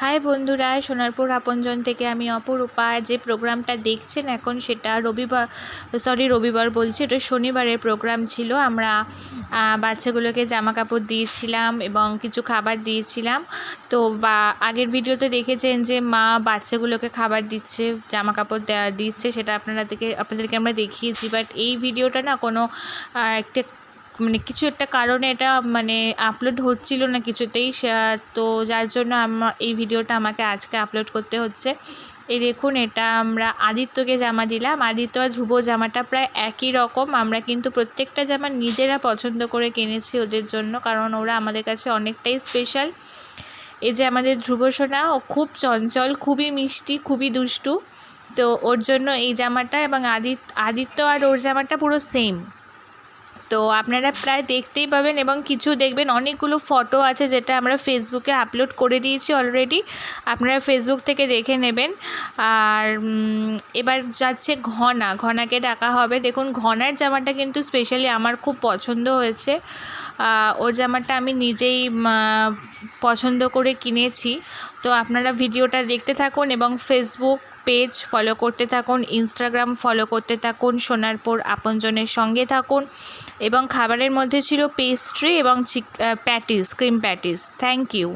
High বন্ধুরা, সোনারপুর আপনজন থেকে আমি অপরূপা। যে প্রোগ্রামটা দেখছেন এখন সেটা রবিবার সরি রবিবার বলছি, এটা শনিবারের প্রোগ্রাম ছিল। আমরা বাচ্চাগুলোকে জামা কাপড় দিয়েছিলাম এবং কিছু খাবার দিয়েছিলাম। তো বা, আগের ভিডিওতে দেখেছেন যে মা বাচ্চাগুলোকে খাবার দিচ্ছে জামা কাপড় দেওয়া দিচ্ছে, সেটা আপনারা থেকে, আপনাদেরকে আমরা দেখিয়েছি। বাট এই ভিডিওটা না কোনো একটা মানে কিছু একটা কারণে এটা মানে আপলোড হচ্ছিল না কিছুতেই তো যার জন্য আমার এই ভিডিওটা আমাকে আজকে আপলোড করতে হচ্ছে। এই দেখুন, এটা আমরা আদিত্যকে জামা দিলাম। আদিত্য আর ধ্রুব জামাটা প্রায় একই রকম। আমরা কিন্তু প্রত্যেকটা জামা নিজেরা পছন্দ করে কিনেছি ওদের জন্য, কারণ ওরা আমাদের কাছে অনেকটাই স্পেশাল এই যে আমাদের ধ্রুব সোনা, ও খুব চঞ্চল, খুবই মিষ্টি, খুবই দুষ্টু। তো ওর জন্য এই জামাটা এবং আদিত্য আদিত্য আর ওর জামাটা পুরো সেম তো আপনারা প্রায় দেখতেই পাবেন এবং কিছু দেখবেন। অনেকগুলো ফটো আছে যেটা আমরা ফেসবুকে আপলোড করে দিয়েছি অলরেডি আপনারা ফেসবুক থেকে দেখে নেবেন। আর এবার যাচ্ছে ঘনা। ঘনাকে ডাকা হবে। দেখুন, ঘনার জামাটা কিন্তু স্পেশালি আমার খুব পছন্দ হয়েছে। ওর জামাটা আমি নিজেই পছন্দ করে কিনেছি। তো আপনারা ভিডিওটা দেখতে থাকুন এবং ফেসবুক পেজ ফলো করতে থাকুন ইনস্টাগ্রাম ফলো করতে থাকুন, সোনারপুর আপনজনের সঙ্গে থাকুন এবং খাবারের মধ্যে ছিল পেস্ট্রি এবং chick patties cream patties thank you